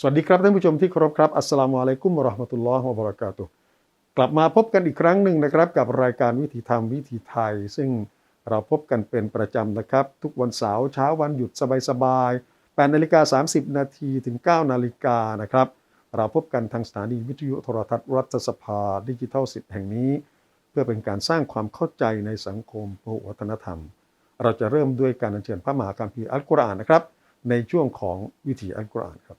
สวัสดีครับท่านผู้ชมที่เคารพครับอัสสลามุอะลัยกุมวะราะห์มะตุลลอฮ์วะบะเราะกาตุกลับมาพบกันอีกครั้งหนึ่งนะครับ กับรายการวิถีธรรมวิถีไทย ซึ่งเราพบกันเป็นประจำนะครับ ทุกวันเสาร์เช้าวันหยุดสบายๆ8นาฬิกา30 นาทีถึง 9 นาฬิกานะครับ เราพบกันทางสถานีวิทยุโทรทัศน์รัฐสภาดิจิทัลสิทธิ์แห่งนี้ เพื่อเป็นการสร้างความเข้าใจในสังคมพวัฒนธรรม เราจะเริ่มด้วยการอัญเชิญพระมหาคัมภีร์อัลกุรอานนะครับในช่วงของวิถีอัลกุรอานครับ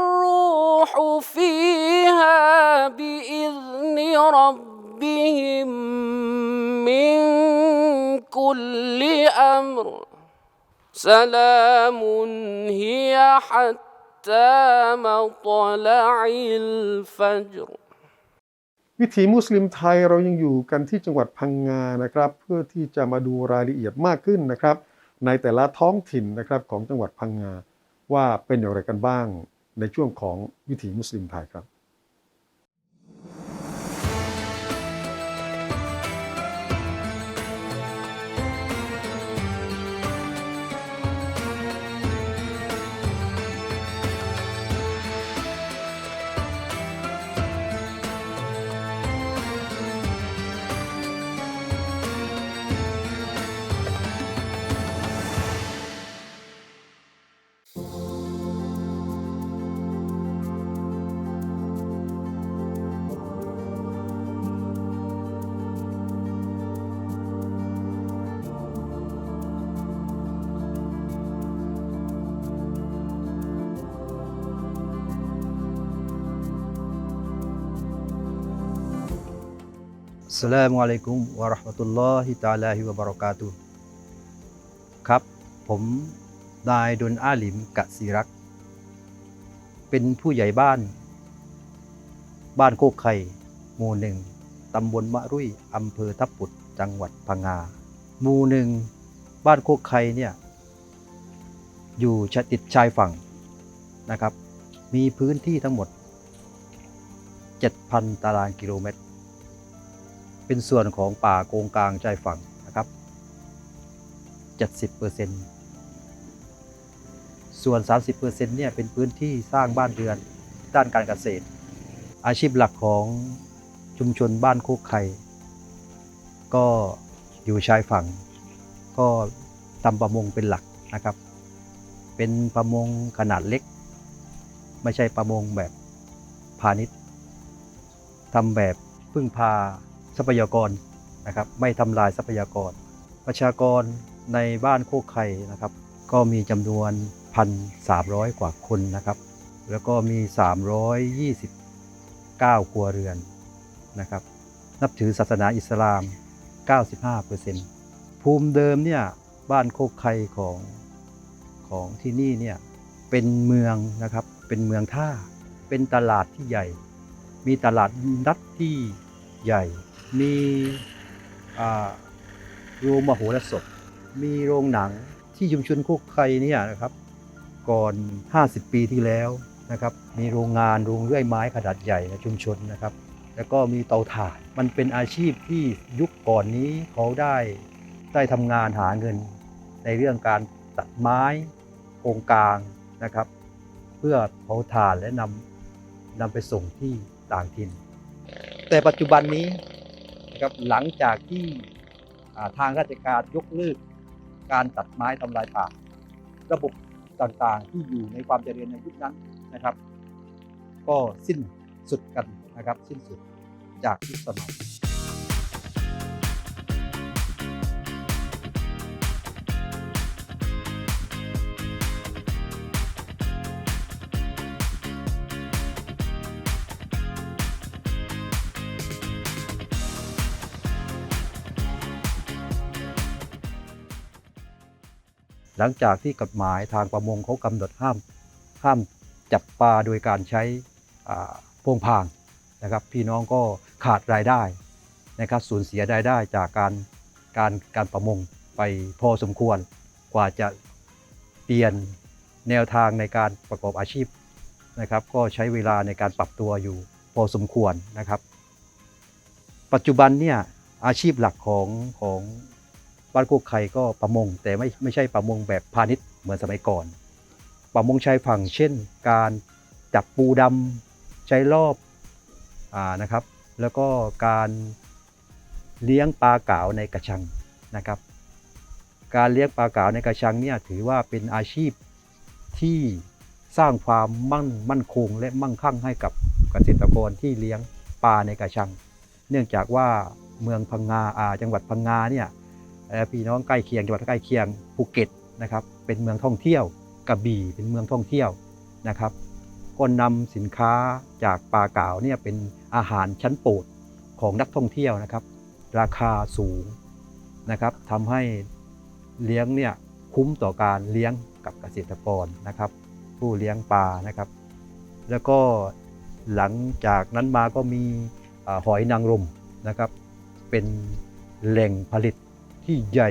أمر سلام هي حتى مطلع الفجر วิถีมุสลิมไทยเรายังอยู่กันที่จังหวัดพังงานะครับ เพื่อที่จะมาดูรายละเอียดมากขึ้นนะครับ ในแต่ละท้องถิ่นนะครับของจังหวัดพังงา ว่าเป็นอย่างไรกันบ้างในช่วงของวิถีมุสลิมไทยครับ สสลามุอะลัยกุมวะเราะห์มะตุลลอฮิตาลาฮิวะบะเราะกาตุครับ ผมนายดนอาลิมกะซีรัก เป็นผู้ใหญ่บ้าน บ้านโคกไข่หมู่หนึ่งตำบลมะรุ่ยอำเภอทับปุดจังหวัดพังงา หมู่หนึ่งบ้านโคกไข่เนี่ย อยู่ชะติดชายฝั่งนะครับ มีพื้นที่ทั้งหมด 7,000 ตารางกิโลเมตร เป็นส่วนของป่าโกงกลางชายฝั่งนะครับ 70%ส่วน 30%เนี่ยเป็นพื้นที่สร้างบ้านเรือนด้านการเกษตร อาชีพหลักของชุมชนบ้านโคกไข่ก็อยู่ชายฝั่ง ก็ทำประมงเป็นหลักนะครับ เป็นประมงขนาดเล็ก ไม่ใช่ประมงแบบพาณิชย์ทำแบบพึ่งพา ทรัพยากรนะครับ ไม่ทำลายทรัพยากร ประชากรในบ้านโคกไข่นะครับ ก็มีจำนวน 1,300 กว่าคนนะครับ แล้วก็มี 329 ครัวเรือนนะครับ นับถือศาสนาอิสลาม 95%ภูมิเดิมเนี่ยบ้านโคกไข่ของของที่นี่เนี่ยเป็นเมืองนะครับ เป็นเมืองท่า เป็นตลาดที่ใหญ่ มีตลาดนัดที่ใหญ่ มีโรงมโหรสพ มีโรงหนังที่ชุมชนโคกไข่เนี่ยนะครับ ก่อน 50 ปีที่แล้วนะครับ มีโรงงานโรงเลื่อยไม้ขนาดใหญ่ในชุมชนนะครับ แล้วก็มีเตาถ่าน มันเป็นอาชีพที่ยุคก่อนนี้เขาได้ได้ทำงานหาเงิน ในเรื่องการตัดไม้โครงกลางนะครับ เพื่อเผาถ่านและนำนำไปส่งที่ต่างถิ่น แต่ปัจจุบันนี้ ครับหลังจากที่ทางราชการยกเลิกการตัดไม้ทำลายป่า ระบบต่างๆ ที่อยู่ในความเจริญในยุคนั้นนะครับ ก็สิ้นสุดกันนะครับ สิ้นสุดจากยุคสมัย หลังจากที่กฎหมายทางประมงเขากำหนดห้ามห้ามจับปลาโดยการใช้อ่าโพงพางนะครับพี่น้องก็ขาดรายได้นะครับสูญเสียรายได้จากการการการประมงไปพอสมควร กว่าจะเปลี่ยนแนวทางในการประกอบอาชีพนะครับก็ใช้เวลาในการปรับตัวอยู่พอสมควรนะครับ ปัจจุบันเนี่ยอาชีพหลักของของ บ้านโคกไข่ก็ประมง แต่ไม่ไม่ใช่ประมงแบบพาณิชย์เหมือนสมัยก่อน ประมงชายฝั่งเช่น การจับปูดำใช้รอบอานะครับ แล้วก็การเลี้ยงปลาเก๋าในกระชังนะครับ การเลี้ยงปลาเก๋าในกระชังเนี่ยถือว่าเป็นอาชีพที่สร้างความมั่นมั่นคงและมั่งคั่งให้กับเกษตรกรที่เลี้ยงปลาในกระชัง เนื่องจากว่าเมืองพังงาอ่าจังหวัดพังงาเนี่ย พี่น้องใกล้เคียงจังหวัดใกล้เคียงภูเก็ตนะครับเป็นเมืองท่องเที่ยวกระบี่เป็นเมืองท่องเที่ยวนะครับก็นำสินค้าจากปลาเก๋าเนี่ยเป็นอาหารชั้นโปรดของนักท่องเที่ยวนะครับ ราคาสูงนะครับทำให้เลี้ยงเนี่ยคุ้มต่อการเลี้ยงกับเกษตรกรนะครับ ผู้เลี้ยงปลานะครับ แล้วก็หลังจากนั้นมาก็มีอหอยนางรมนะครับ เป็นแหล่งผลิต ที่ใหญ่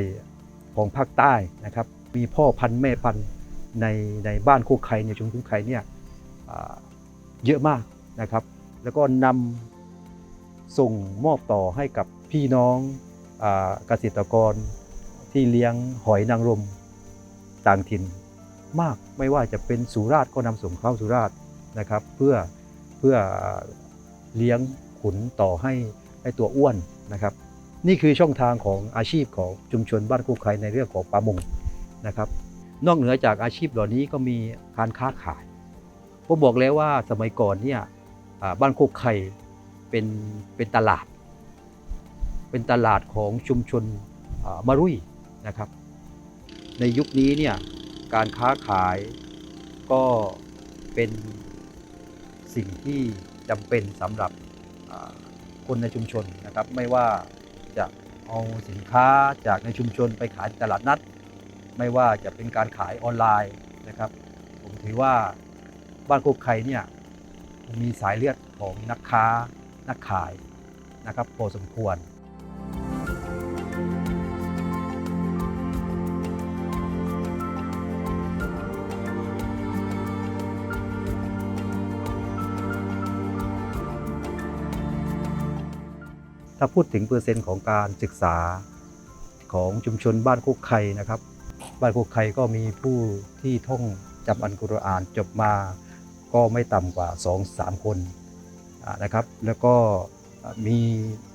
ของภาคใต้นะครับ มีพ่อพันธุ์แม่พันธุ์ในในบ้านโคกไข่ในชุมชนไข่เนี่ยเยอะมากนะครับ แล้วก็นำส่งมอบต่อให้กับพี่น้องเกษตรกรที่เลี้ยงหอยนางรมต่างถิ่นมากไม่ว่าจะเป็นสุราษฎร์ก็นำส่งเข้าสุราษฎร์นะครับ เพื่อเพื่อเลี้ยงขุนต่อให้ให้ตัวอ้วนนะครับ นี่คือช่องทางของอาชีพของชุมชนบ้านคู่ไคในเรื่องของประมงนะครับ นอกเหนือจากอาชีพเหล่านี้ก็มีการค้าขายผมบอกแล้วว่าสมัยก่อนเนี่ยบ้านโคกไข่เป็นเป็นตลาด เป็นตลาดของชุมชนมารุยนะครับ ในยุคนี้เนี่ยการค้าขายก็เป็นสิ่งที่จำเป็นสำหรับคนในชุมชนนะครับ ไม่ว่า เอาสินค้าจากในชุมชนไปขายตลาดนัด ไม่ว่าจะเป็นการขายออนไลน์นะครับ ผมถือว่าบ้านโคกไข่เนี่ยมีสายเลือดของนักค้านักขายนะครับพอสมควร ถ้าพูดถึงเปอร์เซ็นต์ของการศึกษาของชุมชนบ้านโคกไข่นะครับ บ้านโคกไข่ก็มีผู้ที่ท่องจำอันกุรอานจบมาก็ไม่ต่ำกว่า 2-3 คนนะครับ แล้วก็มี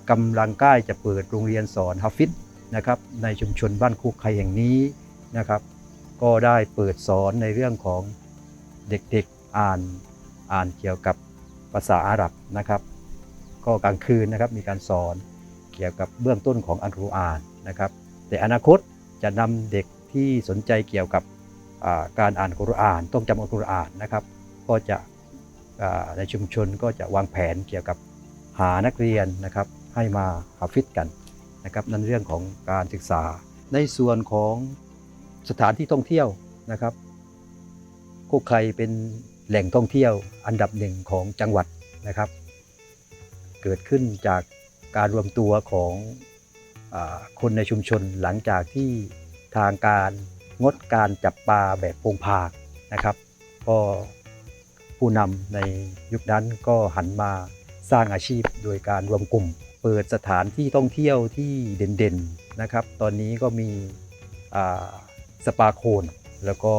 กำลังใกล้จะเปิดโรงเรียนสอนฮัฟฟิซนะครับในชุมชนบ้านโคกไข่แห่งนี้นะครับ ก็ได้เปิดสอนในเรื่องของเด็กๆอ่านอ่านเกี่ยวกับภาษาอาหรับนะครับ ก็กลางคืนนะครับมีการสอนเกี่ยวกับเบื้องต้นของอัลกุรอานนะครับแต่อนาคตจะนำเด็กที่สนใจเกี่ยวกับการอ่านกุรอาน ต้องจำอัลกุรอานนะครับ ก็จะในชุมชนก็จะวางแผนเกี่ยวกับหานักเรียนนะครับให้มาหาฟิตกันนะครับนั่นเรื่องของการศึกษา ในส่วนของสถานที่ท่องเที่ยวนะครับโคกไข่เป็นแหล่งท่องเที่ยวอันดับหนึ่งของจังหวัดนะครับ เกิดขึ้นจากการรวมตัวของอคนในชุมชนหลังจากที่ทางการงดการจับปลาแบบโพงพางนะครับ ก็ผู้นำในยุคนั้นก็หันมาสร้างอาชีพโดยการรวมกลุ่ม เปิดสถานที่ท่องเที่ยวที่เด่นๆนะครับ ตอนนี้ก็มีสปาโคนแล้วก็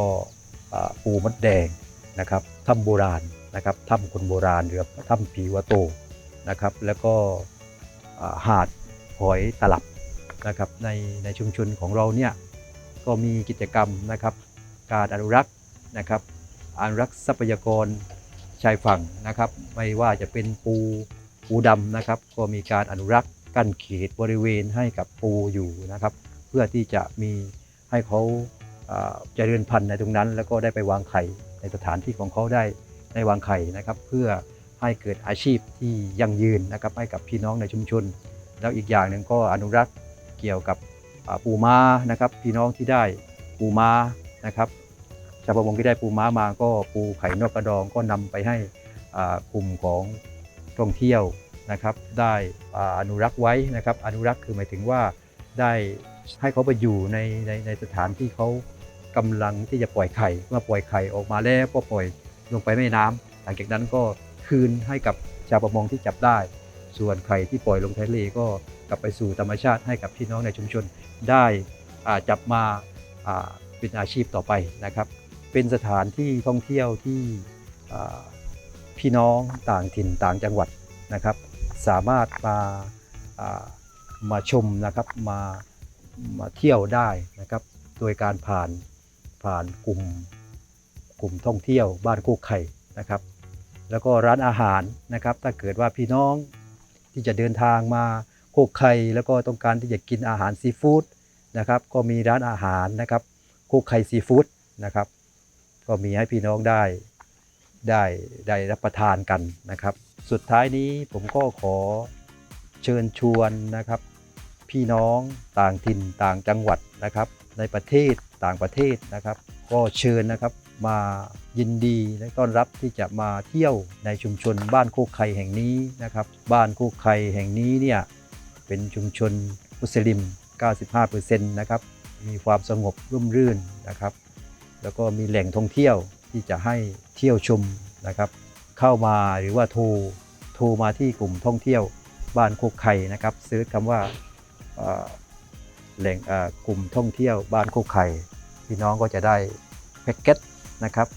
ปูมดแดงนะครับถ้ำโบราณนะครับถ้ำคนโบราณหรือถ้ำผีวะโต นะครับ แล้วก็หาดหอยตลับนะครับในในชุมชนของเราเนี่ยก็มีกิจกรรมนะครับ การอนุรักษ์นะครับอนุรักษ์ทรัพยากรชายฝั่งนะครับ ไม่ว่าจะเป็นปูปูดำนะครับ ก็มีการอนุรักษ์กั้นเขตบริเวณให้กับปูอยู่นะครับ เพื่อที่จะมีให้เขาอ่าเจริญพันธุ์ในตรงนั้น แล้วก็ได้ไปวางไข่ในสถานที่ของเขาได้ได้วางไข่นะครับ เพื่อ ให้เกิดอาชีพที่ยั่งยืนนะครับให้กับพี่น้องในชุมชน แล้วอีกอย่างหนึ่งก็อนุรักษ์เกี่ยวกับปูม้านะครับ พี่น้องที่ได้ปูม้านะครับชาวประมงที่ได้ปูม้ามาก็ปูไข่นกกระดองก็นำไปให้กลุ่มของท่องเที่ยวนะครับ ได้ออนุรักษ์ไว้นะครับ อนุรักษ์คือหมายถึงว่าได้ให้เขาไปอยู่ในในในสถานที่เขากำลังที่จะปล่อยไข่เมื่อปล่อยไข่ออกมาแล้วก็ปล่อยลงไปแม่น้ำหลังจากนั้นก็ คืนให้กับชาวประมงที่จับได้ ส่วนไข่ที่ปล่อยลงทะเลก็กลับไปสู่ธรรมชาติให้กับพี่น้องในชุมชนได้จับมาเป็นอาชีพต่อไปนะครับ เป็นสถานที่ท่องเที่ยวที่พี่น้องต่างถิ่นต่างจังหวัดนะครับ สามารถมาามาชมนะครับมามาเที่ยวได้นะครับ โดยการผ่านผ่านกลุ่มกลุ่มท่องเที่ยวบ้านโคกไข่นะครับ แล้วก็ร้านอาหารนะครับ ถ้าเกิดว่าพี่น้องที่จะเดินทางมาโคกไข่แล้วก็ต้องการที่จะกินอาหารซีฟู้ดนะครับ ก็มีร้านอาหารนะครับโคกไข่ซีฟู้ดนะครับ ก็มีให้พี่น้องได้ได้ได้รับประทานกันนะครับ สุดท้ายนี้ผมก็ขอเชิญชวนนะครับ พี่น้องต่างถิ่นต่างจังหวัดนะครับ ในประเทศต่างประเทศนะครับ ก็เชิญนะครับ มายินดีและต้อนรับที่จะมาเที่ยวในชุมชนบ้านโคกไข่แห่งนี้นะครับ บ้านโคกไข่แห่งนี้เนี่ยเป็นชุมชนมุสลิม 95%นะครับ มีความสงบร่มรื่นนะครับ แล้วก็มีแหล่งท่องเที่ยวที่จะให้เที่ยวชมนะครับ เข้ามาหรือว่าโทรโทรมาที่กลุ่มท่องเที่ยวบ้านโคกไข่นะครับซื้อคำว่าแหล่งกลุ่มท่องเที่ยวบ้านโคกไข่พี่น้องก็จะได้แพ็กเกจ นะครับ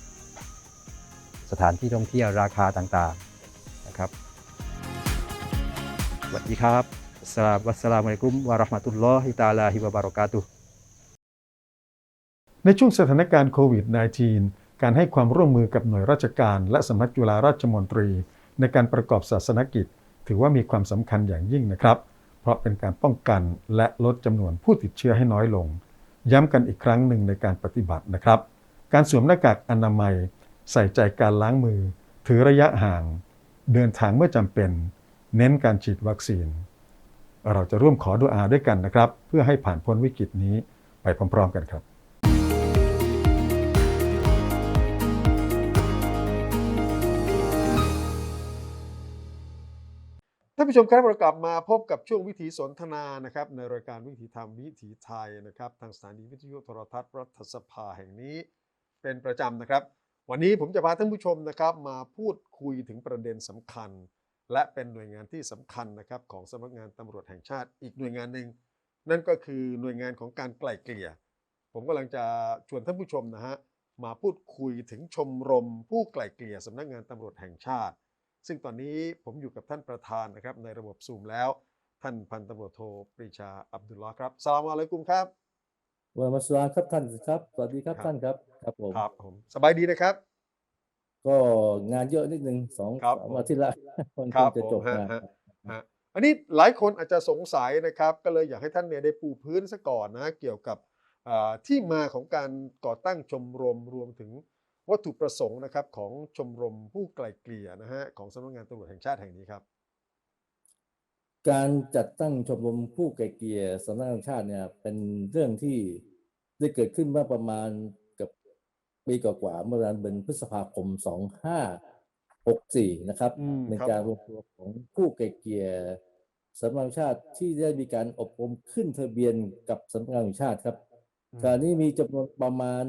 สถานที่ท่องเที่ยวราคาต่างๆนะครับสวัสดีครับสลามวัสสลามุอะลัยกุมวะราะห์มะตุลลอฮิตะอาลาฮิวะบารอกาตุในช่วงสถานการณ์โควิด -19 การให้ความร่วมมือกับหน่วยราชการและสำนักจุฬาราชมนตรี ในการประกอบศาสนกิจ ถือว่ามีความสำคัญอย่างยิ่งนะครับ เพราะเป็นการป้องกันและลดจำนวนผู้ติดเชื้อให้น้อยลง ย้ำกันอีกครั้งหนึ่งในการปฏิบัตินะครับ การสวมหน้ากากอนามัย ใส่ใจการล้างมือ ถือระยะห่าง เดินทางเมื่อจำเป็น เน้นการฉีดวัคซีน เราจะร่วมขอดุอาด้วยกันนะครับ เพื่อให้ผ่านพ้นวิกฤตนี้ไปพร้อม ๆ กันครับท่านผู้ชมครับเรากลับมาพบกับช่วงวิถีสนทนานะครับในรายการวิถีธรรมวิถีไทยนะครับ ทางสถานีวิทยุโทรทัศน์รัฐสภาแห่งนี้ เป็นประจำนะครับ วันนี้ผมจะพาท่านผู้ชมนะครับ มาพูดคุยถึงประเด็นสำคัญ และเป็นหน่วยงานที่สำคัญนะครับของสำนักงานตำรวจแห่งชาติอีกหน่วยงานหนึ่งนั่นก็คือหน่วยงานของการไกล่เกลี่ย ผมกำลังจะชวนท่านผู้ชมนะฮะมาพูดคุยถึงชมรม ผู้ไกล่เกลี่ยสำนักงานตำรวจแห่งชาติ ซึ่งตอนนี้ผมอยู่กับท่านประธานนะครับในระบบซูมแล้ว ท่านพันตำรวจโทปรีชาอับดุลลอฮ์ครับสลามอะลัยกุมครับ วะมัสลามครับท่านครับสวัสดีครับครับท่านครับครับผมครับผมสบายดีนะครับ ก็งานเยอะนิดนึงสองครับสามผมอาทิตย์ละมันครัคบงจะจบผมฮะงานฮะฮะอันนี้หลายคนอาจจะสงสัยนะครับ ก็เลยอยากให้ท่านเนี่ยได้ปูพื้นซะก่อนนะเกี่ยวกับอ่าที่มาของการก่อตั้งชมรมรวมถึงวัตถุประสงค์นะครับของชมรมผู้ไกล่เกลี่ยนะฮะของสำนักงานตำรวจแห่งชาติแห่งนี้ครับ การจัดตั้งชมรมผู้ไกลเกลี่ยสำนักงานชาติเนี่ยเป็นเรื่องที่ได้เกิดขึ้นเมื่อประมาณเกับปีกว่าๆเมื่อวันเดือนพฤษภาคม 2564 นะครับอืมเป็นครับ การรวมตัวของผู้ไกลเกลี่ยสำนักงานชาติที่ได้มีการอบรมขึ้นทะเบียนกับสำนักงานแห่งชาติครับการนี้มีจำนวนประมาณ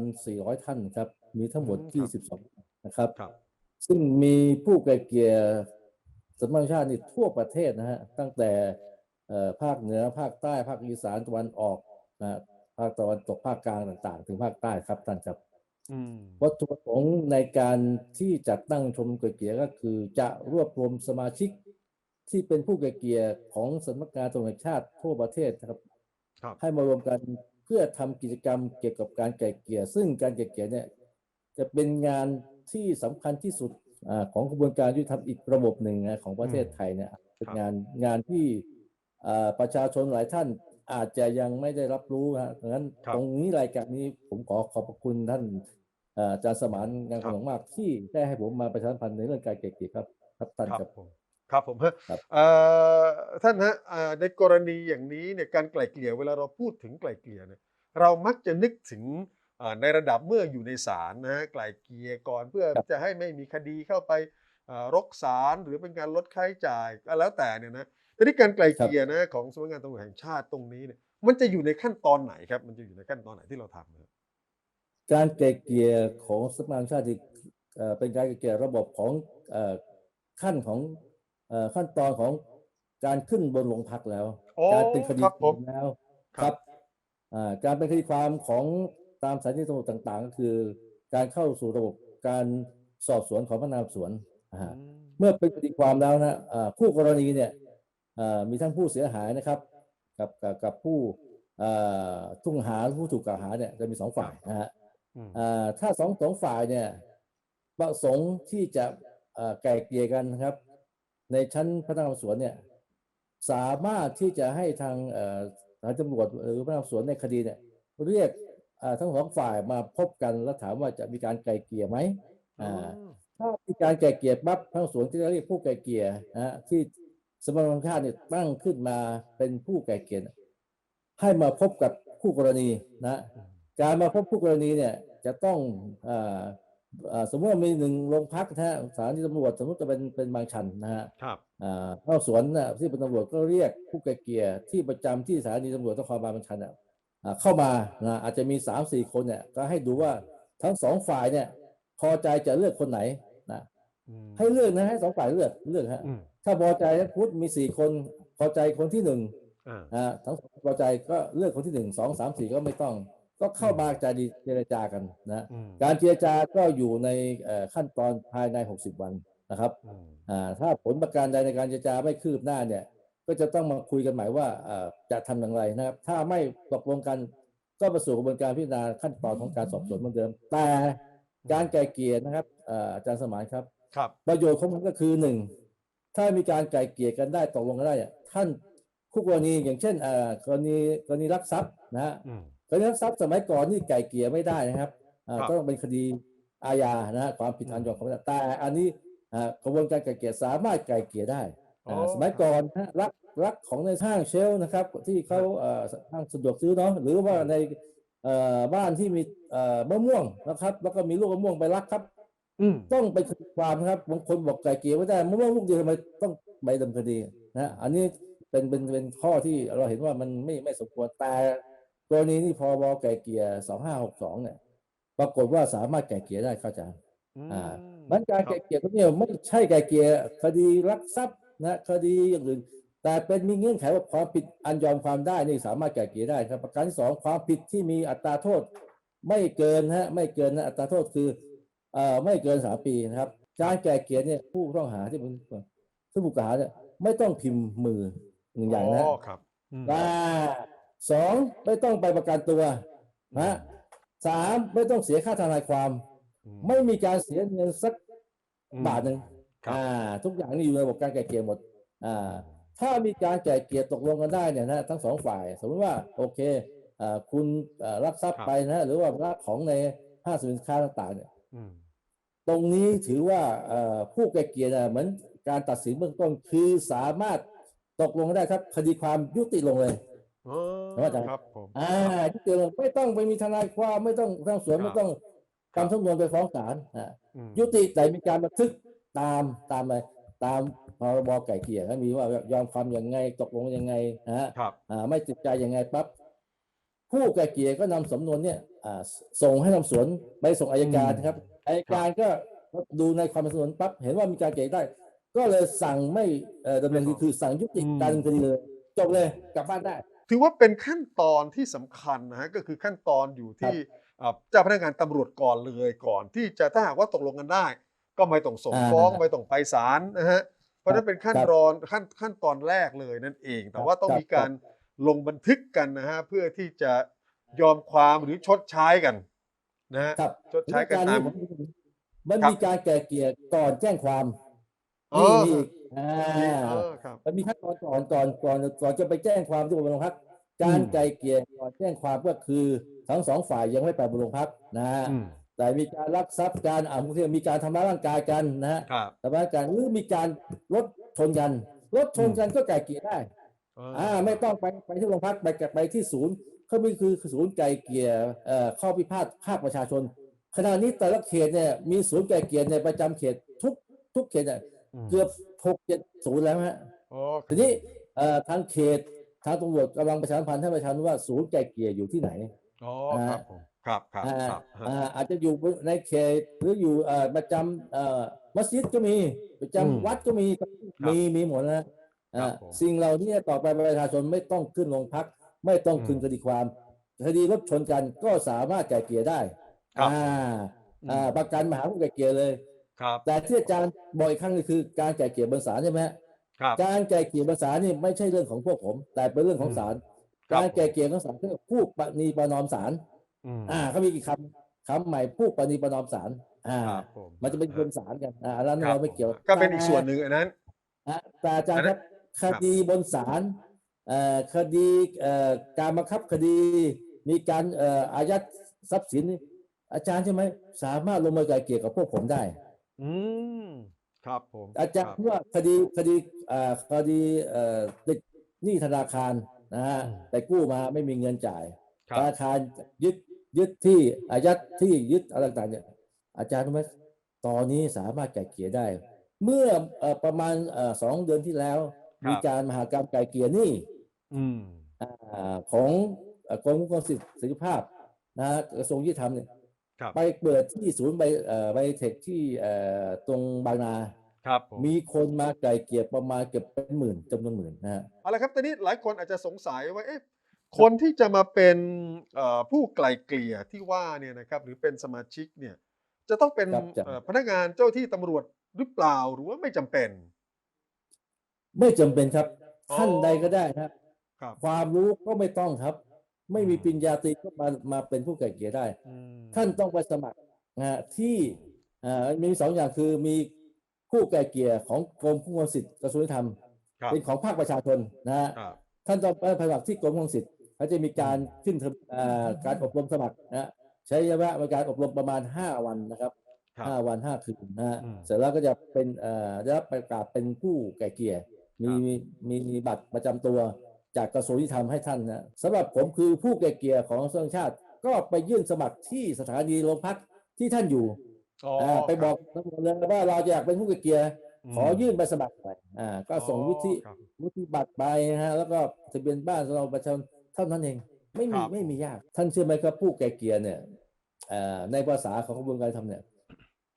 1,400 ท่านครับ มีทั้งหมด อืมครับ 22นะครับ ครับ ซึ่งมีผู้ไกลเกลี่ย สำนักงานชาตินี่ทั่วประเทศนะฮะตั้งแต่เอ่อภาคเหนือภาคใต้ภาคอีสานตะวันออกนะฮะภาคตะวันตกภาคกลางต่าง ๆ ถึงภาคใต้ครับท่านครับอืมวัตถุประสงค์ในการที่จัดตั้งชมรมไก่เกลี่ยก็คือจะรวบรวมสมาชิกที่เป็นผู้ไก่เกลี่ยของสำนักงานตำรวจแห่งชาติทั่วประเทศนะครับครับ ให้มารวมกันเพื่อทำกิจกรรมเกี่ยวกับการไก่เกลี่ยซึ่งการไก่เกลี่ยเนี่ยจะเป็นงานที่สำคัญที่สุดอา ของกระบวนการยุติธรรมอีกระบบหนึ่งนะของประเทศไทยเนี่ยเป็นงานงานที่อ่าประชาชนหลายท่านอาจจะยังไม่ได้รับรู้นะดังนั้นครับตรงนี้รายการนี้ผมขอขอบพระคุณท่านอ่าอาจารย์สมานงานครับของมากที่ได้ให้ผมมาประชาสัมพันธ์ในเรื่องการไก่เกลี่ยครับ ครับท่านคครัรับบผมครับผมฮะครับเอ่อท่านฮะอ่าในกรณีอย่างนี้เนี่ยการไกล่เกลี่ยเวลาเราพูดถึงไกล่เกลี่ยเนี่ยเรามักจะนึกถึงอ่า ในระดับเมื่ออยู่ในศาลนะฮะไกล่เกลี่ยก่อนเพื่อครับจะให้ไม่มีคดีเข้าไปอ่ารกศาลหรือเป็นการลดค่าใช้จ่ายก็แล้วแต่เนี่ยนะแต่ที่การไกล่เกลี่ยนะของสำนักงานตำรวจแห่งชาติตรงนี้เนี่ยมันจะอยู่ในขั้นตอนไหนครับ มันจะอยู่ในขั้นตอนไหนที่เราทำนะครับการไกล่เกลี่ยของสภาแห่งชาติเอ่อเป็นการไกล่เกลี่ยระบบของเอ่อขั้นของเอ่อขั้นตอนของการขึ้นบนโรงพักแล้วโอ้การเป็นคดีครับคผมวามแล้วครับครับอ่าการเป็นคดีความของ ตามสถานีตำรวจต่างๆ ก็คือ การเข้าสู่ระบบการสอบสวนของพนักงานสอบสวนอ่าอืมเมื่อเป็นคดีความแล้วนะอ่าคู่กรณีเนี่ยอ่ามีทั้งผู้เสียหายนะครับ กับกับกับผู้อ่าทุ่งหาผู้ถูกกล่าวหาเนี่ยจะมีสองฝ่ายนะฮะอืมอ่าถ้าสองสองฝ่ายเนี่ยประสงค์ที่จะอ่าไกล่เกลี่ยกันนะครับ ในชั้นพนักงานสอบสวนเนี่ยสามารถที่จะให้ทางเอ่อทางตำรวจหรือพนักงานสอบสวนในคดีเนี่ยเรียกอ่า ทั้งสองฝ่ายมาพบกันแล้วถามว่าจะมีการไกล่เกลี่ยไหมอ่าถ้ามีการไกล่เกลี่ยปั๊บทางสวนที่จะเรียกผู้ไกล่เกลี่ยนะฮะที่สมรรถชาติเนี่ยตั้งขึ้นมาเป็นผู้ไกล่เกลี่ยเนี่ยให้มาพบกับคู่กรณีนะการมาพบคู่กรณีเนี่ยจะต้องอ่าอ่าสมมติว่ามีหนึ่งโรงพักนะฮะสถานีตำรวจสมมติจะเป็นเป็นบางชันนะฮะครับอ่าเข้าสวนน่ะที่เป็นตำรวจก็เรียกผู้ไกล่เกลี่ยที่ประจำที่สถานีตำรวจนครบาลบางชันน่ะอ่า เข้ามานะอาจจะมีสามสี่คนเนี่ยก็ให้ดูว่าทั้งสองฝ่ายเนี่ยพอใจจะเลือกคนไหนนะอืมให้เลือกนะให้สองฝ่ายเลือกเลือกฮะอืมถ้าพอใจนะพุทธมีสี่คนพอใจคนที่หนึ่งอ่านะทั้งสองพอใจก็เลือกคนที่หนึ่งสองสามสี่ก็ไม่ต้อง ก็เข้ามาใจดีเจรจากันนะอืมการเจรจาก็อยู่ในเอ่อขั้นตอนภายใน60วันนะครับอืมอ่าถ้าผลประการใดในการเจรจาไม่คืบหน้าเนี่ย ก็จะต้องมาคุยกันใหม่ว่าเอ่อจะทำอย่างไรนะครับ ถ้าไม่ตกลงกันก็ไปสู่กระบวนการพิจารณาขั้นตอนของการสอบสวนเหมือนเดิม แต่การไกล่เกลี่ยนะครับเอ่ออาจารย์สมานครับครับ ประโยชน์ของมันก็คือหนึ่งถ้ามีการไกล่เกลี่ยกันได้ตกลงกันได้เนี่ยท่านคู่กรณีอย่างเช่นเอ่อกรณีกรณีลักทรัพย์นะฮะอืมกรณีลักทรัพย์สมัยก่อนนี่ไกล่เกลี่ยไม่ได้นะครับอ่าครับต้องเป็นคดีอาญานะฮะความผิดอืมอันยอมความไม่ได้แต่อันนี้อ่ากระบวนการไกล่เกลี่ยสามารถไกล่เกลี่ยได้อ่าอ๋อ สมัยก่อนนะฮะรักรักของในห้างเชลฟ์นะครับ ที่เขาเอ่อห้างสะดวกซื้อเนาะหรือว่าในเอ่อบ้านที่มีเอ่อมะม่วงนะครับ แล้วก็มีลูกมะม่วงไปรักครับอืมต้องไปคดีความนะครับบางคนบอกไกลเกลี่ยไม่ได้มะม่วงลูกเดียวทำไมต้องไปดำเนินคดีนะอันนี้เป็นเป็นเป็นข้อที่เราเห็นว่ามันไม่ไม่สมควรแต่กรณีนี้พอบไกลเกลี่ยสองห้าหกสองเนี่ย ปรากฏว่าสามารถไกลเกลี่ยได้เข้าใจารย์อ่ามันการไกลเกลี่ยตรงนี้ไม่ใช่ไกลเกลี่ยคดีลักทรัพย์ นะคดีอย่างอื่น แต่เป็นมีเงื่อนไขว่าความผิดอันยอมความได้นี่สามารถไกลเกลี่ยได้ครับ ประการที่สองความผิดที่มีอัตราโทษ ไม่เกินนะฮะไม่เกินนะอัตราโทษคือเอ่อไม่เกินสามปีนะครับการไกลเกลี่ยเนี่ยผู้ต้องหาที่เป็นผู้ถูกกล่าวหาเนี่ยไม่ต้องพิมพ์มือหนึ่งอย่างนะอ๋อครับอืมว่าสองไม่ต้องไปประกันตัวนะสามไม่ต้องเสียค่าทนายความอืไม่มีการเสียเงินสักอืมบาทหนึ่งครับ อ่าทุกอย่างนี่อยู่ในระบบการไกล่เกลี่ยหมดอ่าถ้ามีการไกล่เกลี่ยตกลงกันได้เนี่ยนะทั้งสองฝ่าย สมมติว่าโอเคอ่าคุณอ่ารับทรัพย์ครับไปนะหรือว่ารับของในห้างสินค้าต่างๆเนี่ยอืมตรงนี้ถือว่าเอ่อผู้ไกล่เกลี่ยน่ะเหมือนการตัดสินเบื้องต้นคือสามารถตกลงกันได้ครับคดีความยุติลงเลยอ๋อว่าจะครับผมอ่ายุติลงไม่ต้องไปมีทนายความไม่ต้องทางสวนครับไม่ต้องครับทำสำนวนไปฟ้องศาลอ่าอืมยุติแต่มีการบันทึก ตามตามอะไรตามพรบไก่เกลี่ยนะมีว่ายอมความยังไงตกลงยังไงนะฮะครับอ่าไม่ติดใจยังไงปั๊บผู้ไก่เกลี่ยก็นำสำนวนเนี่ยอ่าส่งให้ทำสวนไปส่งอายการนะครับอายการก็ดูในความเป็นสำนวนปั๊บเห็นว่ามีการเกลี่ยได้ ก็เลยสั่งไม่เอ่อดำเนินคดีคือสั่งยุติการดำเนินคดีเลยจบเลยกลับบ้านได้ ถือว่าเป็นขั้นตอนที่สำคัญนะฮะก็คือขั้นตอนอยู่ที่อ่าเจ้าพนักงานตำรวจก่อนเลยก่อนที่จะถ้าหากว่าตกลงกันได้ ก็ไม่ต้องส่งอ่าฟ้องไม่ต้องไปศาลนะฮะเพราะฉะนั้นเป็นขั้นครับรอนขั้นขั้นตอนแรกเลยนั่นเอง แต่ว่าต้องครับมีการลงบันทึกกันนะฮะเพื่อที่จะยอมความหรือชดใช้กันนะฮะครับชดใช้กันการตานี้มผมมันครับมีการแก่เกลี่ยก่อนแจ้งความอ๋อนี่นี่อีกอ่าเออครับมันมีขั้นตอนก่อนก่อนก่อนก่อนจะไปแจ้งความที่โรงพักการอืมไกลเกลี่ยก่อนแจ้งความก็คือทั้งสองฝ่ายยังไม่ไปโรงพักนะฮะอืม แต่มีการลักทรัพย์การอ่าบางทีมีการทำร้ายร่างกายกันนะฮะครับ ทำร้ายร่างกายหรือมีการรถชนกันรถชนกันก็ไกลเกลี่ยได้อ่าไม่ต้องไปไปที่โรงพักไปไปที่ศูนย์เขามีคือคือศูนย์ไกลเกลี่ยเอ่อข้อพิพาทภาคประชาชนขณะนี้แต่ละเขตเนี่ยมีศูนย์ไกลเกลี่ยในประจำเขตทุกทุกเขตเนี่ยมเกือบหกเจ็ดศูนย์แล้วฮะอ๋อทีนี้เอ่อทางเขตทางตำรวจกำลังประชาสัมพันธ์ให้ประชาชนว่าศูนย์ไกลเกลี่ยอยู่ที่ไหน อ๋อครับผม ครับครับอ่าครับฮะอ่าอาจจะอยู่ในเขตหรืออยู่เอ่อประจำเอ่อมัสยิดก็มีประจำวัดก็มีมีมีหมดนะอ่าสิ่งเหล่านี้ต่อไปประชาชนไม่ต้องขึ้นโรงพัก ไม่ต้องขึ้นคดีความคดีรถชนกันก็สามารถไกลเกลี่ยได้ครับอ่าอ่าประกันมหาผู้ไกลเกลี่ยเลยครับ แต่ที่อาจารย์บอกอีกครั้งหนึงคือการไกลเกลี่ยบนศาลใช่ไหมฮะครับการไกลเกลี่ยบนศาลนี่ไม่ใช่เรื่องของพวกผม แต่เป็นเรื่องของศาลครับการไกลเกลี่ยของศาลคือผู้ปณีประนอมศาล อืมอ่าเขามีกี่คำคำใหม่ผู้ปณีประนอมศาลอ่า ครับผม มันจะเป็นบนศาลกันอ่าอันนั้นครับ เราไม่เกี่ยวก็เป็นอีกส่วนหนึ่งอันนั้น อะแต่อาจารย์อันคนั้รับนคดีบนศาลเอ่อคดีเอ่อการบังคับคดี มีการเอ่ออายัดทรัพย์สิน อาจารย์ใช่ไหมสามารถลงมาไกลเกลี่ยกับพวกผมได้ อืม ครับผมอาจารย์คบ ว่าคดีคดีเอ่อคดีเอ่อติดหนี้ธนาคารนะฮะอืมแต่กู้มาไม่มีเงินจ่าย ครัธบนาคารยึด ยึดที่อายัดที่ยึดอะไรต่างๆเนี่ยอาจารย์รู้ไหมตอนนี้สามารถไกลเกลี่ยได้ เมื่อเอ่อประมาณเอ่อสองเดือนที่แล้ว มีการมหากรรมไกลเกลี่ยหนี้อืมอ่าของเอ่อกรมคุ้มครองสิทธิเสรีภาพนะฮะกระทรวงยุติธรรมเนี่ยครับไปเปิดที่ศูนย์ใบเอ่อใบเทคที่เอ่อตรงบางนาครับผมมีคนมาไกลเกลี่ยประมาณเกือบเป็นหมื่นจำนวนหมื่นนะฮะเอาละครับตอนนี้หลายคนอาจจะสงสัยว่าเอ๊ะ คนที่จะมาเป็นเอ่อผู้ไกลเกลี่ยที่ว่าเนี่ยนะครับหรือเป็นสมาชิกเนี่ยจะต้องเป็นครับจะเอ่อพนักงานเจ้าที่ตำรวจหรือเปล่าหรือว่าไม่จำเป็น ไม่จำเป็นครับอ๋อท่านใดก็ได้นะครับครับความรู้ก็ไม่ต้องครับ ไม่มีอืมปริญญาตรีก็มามาเป็นผู้ไกลเกลี่ยได้อืมท่านต้องไปสมัครนะฮะที่อ่ามีสองอย่างคือมีผู้ไกลเกลี่ยของกรมคุ้มครองสิทธิกระทรวงยุติธรรมครับเป็นของภาคประชาชนนะฮะครับท่านต้องไปสมัครที่กรมคุ้มครองสิทธิ์ เขาจะมีการขึ้นทะอ่าการอบรมสมัครนะฮะใช้ระยะเวลาในการอบรมประมาณ 5 วันนะครับครับห้าวันห้าคืนนะฮะอืมเสร็จแล้วก็จะเป็นเอ่อได้รับประกาศเป็นผู้ไก่เกลี่ยมีครับมีมีมีบัตรประจำตัวจากกระทรวงยุติธรรมให้ท่านนะสำหรับผมคือผู้ไก่เกลี่ยของกระทรวงชาติ ก็ไปยื่นสมัครที่สถานีโรงพักที่ท่านอยู่อ๋ออ่าไปบอกตำรวจเลยว่าเราอยากเป็นผู้ไก่เกลี่ยมขอยื่นใบสมัครไปอ่าก็ส่งวุฒิครับวุฒิบัตรไปนะฮะแล้วก็ทะเบียนบ้านเราประชาชน เท่านั้นเองไม่มีครับไม่มียาก ท่านเชื่อไหมครับผู้ไก่เกลี่ยเนี่ยเอ่อในภาษาของกระบวนการยุติธรรมเนี่ย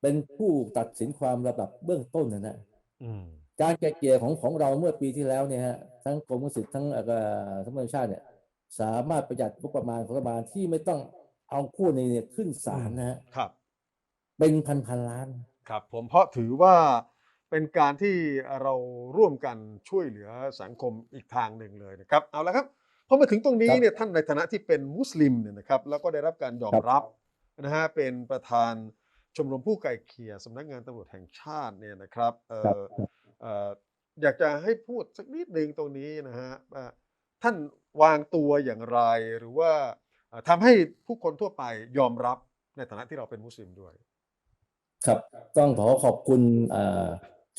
เป็นผู้ตัดสินความระดับเบื้องต้นนะนะอืมการไกลเกลี่ยของของเราเมื่อปีที่แล้วเนี่ยฮะทั้งกรมสิทธิ์ทั้งเอ่อทั้งมนุษยชาติเนี่ย สามารถประหยัดงบประมาณของรัฐบาลที่ไม่ต้องเอาคู่นี้เนี่ยขึ้นศาลนะฮะครับ เป็นพันพันล้าน ครับ ผมเพราะถือว่าเป็นการที่เราร่วมกันช่วยเหลือสังคมอีกทางหนึ่งเลยนะครับ เอาละครับ พอมาถึงตรงนี้ครับเนี่ยท่านในฐานะที่เป็นมุสลิมเนี่ยนะครับแล้วก็ได้รับการยอมครับรับนะฮะเป็นประธานชมรมผู้ไก่เกลี่ยสำนักงานตำรวจแห่งชาติเนี่ยนะครับเอ่ครับอเอ่ออยากจะให้พูดสักนิดหนึ่งตรงนี้นะฮะว่าท่านวางตัวอย่างไรหรือว่าเอ่อทำให้ผู้คนทั่วไปยอมรับในฐานะที่เราเป็นมุสลิมด้วย ครับต้องขอขอบคุณเอ่อ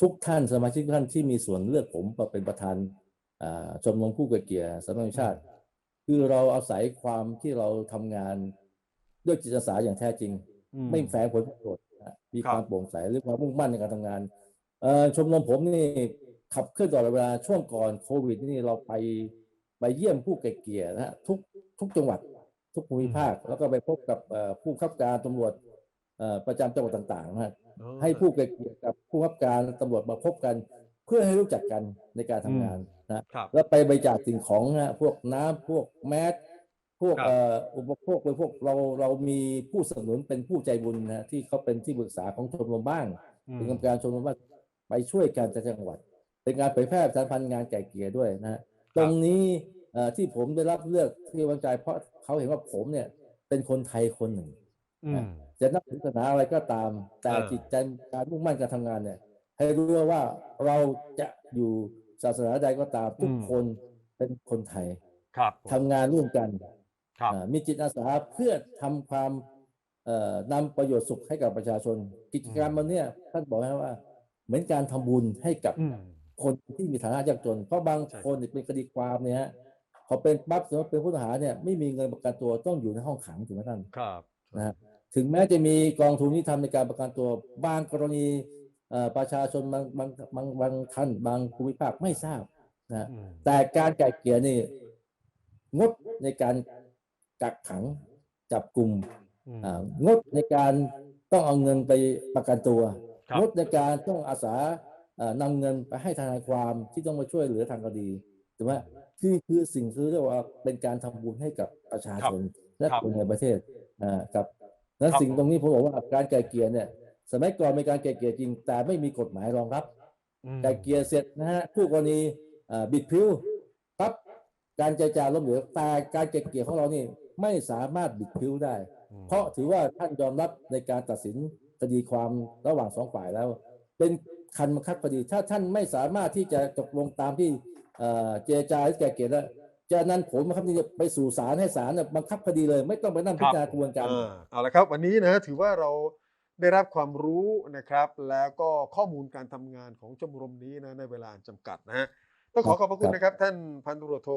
ทุกท่านสมาชิกทุกท่านที่มีส่วนเลือกผมมาเป็นประธานเอ่อ ชมรมผู้ไกลเกลี่ยสำนักงานชาติ คือเราอาศัยความที่เราทำงานด้วยจิตอาสาอย่างแท้จริงอืมไม่แฝงผลประโยชน์นะมีครับความโปร่งใสหรือความมุ่งมั่นในการทำงานเอ่อชมรมผมนี่ขับเคลื่อนตลอดเวลาช่วงก่อนโควิด นี่เราไปไปเยี่ยมผู้ไกลเกลี่ยนะฮะทุกทุกจังหวัดทุกภูมิภาค แล้วก็ไปพบกับเอ่อผู้บังคับการตำรวจเอ่อประจำจังหวัดต่างๆนะฮะอ๋อให้ผู้ไกลเกลี่ยกับผู้บังคับการตำรวจมาพบกัน เพื่อให้รู้จักกันในการทำงาน นะครับแล้วไปบริจาคสิ่งของนะฮะพวกน้ำพวกแมสพวกครับเอ่ออุปโภคบริโภคเราเรามีผู้สนับสนุนเป็นผู้ใจบุญนะที่เขาเป็นที่ปรึกษาของชมรมบ้านเป็นกรรมการชมรมบ้านไปช่วยกันจากจังหวัด เป็นการเผยแพร่ประชาสัมพันธ์งานไก่เกลี่ยด้วยนะฮะตรงนี้เอ่อที่ผมได้รับเลือกที่ไว้วางใจเพราะเขาเห็นว่าผมเนี่ย เป็นคนไทยคนหนึ่งอืมจะนับถือศาสนาอะไรก็ตาม แต่เออจิตใจการมุ่งมั่นการทำงานเนี่ย ให้รู้ว่าเราจะอยู่ ศาสนาใดก็ตามทุกคนเป็นคนไทยครับทำงานร่วมกันครับอ่ามีจิตอาสาเพื่อทำความเอ่อนำประโยชน์สุขให้กับประชาชน กิจกรรมวันเนี้ยท่านบอกให้ว่า เหมือนการทำบุญให้กับอืมคนที่มีฐานะยากจน เพราะบางใช่คนเนี่ยเป็นคดีความเนี่ยฮะพอเป็นปั๊บสมมติเป็นผู้ต้องหาเนี่ยไม่มีเงินประกันตัวต้องอยู่ในห้องขังถูกไหมท่านครับนะฮะถึงแม้จะมีกองทุนที่ทำในการประกันตัวบางกรณีเอ่อ ประชาชนบางบางบางบางท่านบางภูมิภาคไม่ทราบนะฮะอืมแต่การไก่เกลี่ยนี่งดในการกักขังจับกลุ่มอืมอ่างดในการต้องเอาเงินไปประกันตัวครับงดในการต้องอาสาเอ่อนำเงินไปให้ทนายความที่ต้องมาช่วยเหลือทางคดีถูกไหมคือคือสิ่งที่เรียกว่าเป็นการทำบุญให้กับประชาชนและครับคนในประเทศอ่าครับนั้นครับสิ่งตรงนี้ผมบอกว่าการไก่เกลี่ยเนี่ย สมัยก่อนมีการไก่เกลี่ยจริง แต่ไม่มีกฎหมายรองรับอืมไก่เกลี่ยเสร็จนะฮะผู้กรณีอ่าบิดพริ้วปั๊บการเจรจาล้มเหลวแต่การไก่เกลี่ยของเรานี่ไม่สามารถบิดพริ้วได้อืมเพราะถือว่าท่านยอมรับในการตัดสินคดีความระหว่างสองฝ่ายแล้ว เป็นคันบังคับคดี ถ้าท่านไม่สามารถที่จะตกลงตามที่เอ่อเจรจาหรือไกล่เกลี่ยแล้วจะนั้นผลบังคับนี้ไปสู่ศาลให้ศาลน่ะบังคับคดีเลย ไม่ต้องไปนั่งพิจารณากระบวนการอ่าเอาละครับ วันนี้นะถือว่าเรา ได้รับความรู้นะครับ แล้วก็ข้อมูลการทำงานของชมรมนี้นะในเวลาอันจำกัดนะฮะต้องขอขอบพระคุณนะครับ ท่านพันตำรวจโท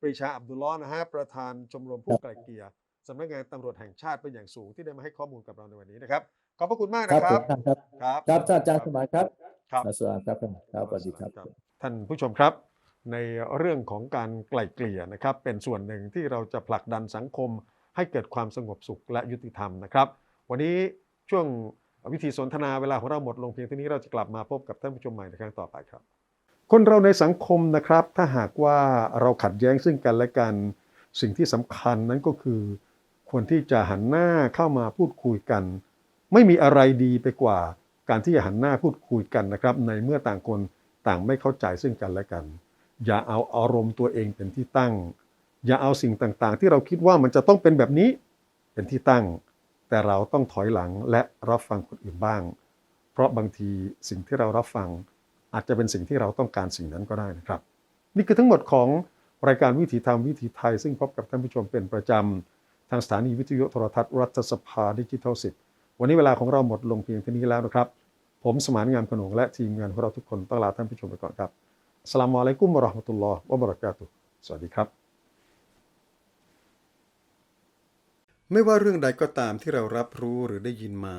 ปรีชาอับดุลล้อฮ์นะฮะประธานชมรมผู้ไกลเกลี่ยสำนักงานตำรวจแห่งชาติเป็นอย่างสูงที่ได้มาให้ข้อมูลกับเราในวันนี้นะครับ ขอบพระคุณมากครันะบคผรับมท่านครับครับครับท่านอาจารย์สมานครับครับสวัสดีครับท่านครับสวัสดีครับ ท่านผู้ชมครับ ในเรื่องของการไกล่เกลี่ยนะครับ เป็นส่วนหนึ่งที่เราจะผลักดันสังคม ให้เกิดความสงบสุขและยุติธรรมนะครับ วันนี้ ช่วงวิธีสนทนาเวลาของเราหมดลงเพียงเท่านี้เราจะกลับมาพบกับท่านผู้ชมใหม่ในครั้งต่อไปครับ คนเราในสังคมนะครับ ถ้าหากว่าเราขัดแย้งซึ่งกันและกันสิ่งที่สำคัญนั้นก็คือควรที่จะหันหน้าเข้ามาพูดคุยกัน ไม่มีอะไรดีไปกว่า การที่จะหันหน้าพูดคุยกันนะครับ ในเมื่อต่างคนต่างไม่เข้าใจซึ่งกันและกัน อย่าเอาอารมณ์ตัวเองเป็นที่ตั้ง อย่าเอาสิ่งต่างๆ ที่เราคิดว่ามันจะต้องเป็นแบบนี้เป็นที่ตั้ง แต่เราต้องถอยหลังและรับฟังคนอื่นบ้าง เพราะบางทีสิ่งที่เรารับฟัง อาจจะเป็นสิ่งที่เราต้องการสิ่งนั้นก็ได้นะครับ นี่คือทั้งหมดของรายการวิถีธรรมวิถีไทย ซึ่งพบกับท่านผู้ชมเป็นประจำทางสถานีวิทยุโทรทัศน์รัฐสภาดิจิทัลสิทธิ์วันนี้เวลาของเราหมดลงเพียงเท่านี้แล้วนะครับ ผมสมานงามขนงและทีมงานของเราทุกคนต้องลาท่านผู้ชมไปก่อนครับสลามอะลัยกุมวะราะห์มะตุลลอฮ์วะบะเราะกาตุสวัสดีครับ ไม่ว่าเรื่องใดก็ตามที่เรารับรู้หรือได้ยินมา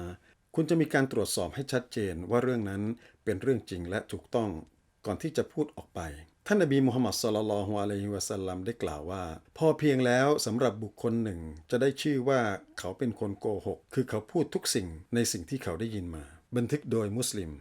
คุณจะมีการตรวจสอบให้ชัดเจนว่าเรื่องนั้นเป็นเรื่องจริงและถูกต้อง ก่อนที่จะพูดออกไป ท่านนบีมุฮัมมัดศ็อลลัลฮุอะลัยฮิวะสัลลัมได้กล่าวว่า พอเพียงแล้วสำหรับบุคคลหนึ่ง จะได้ชื่อว่าเขาเป็นคนโกหก คือเขาพูดทุกสิ่งในสิ่งที่เขาได้ยินมา บันทึกโดยมุสลิม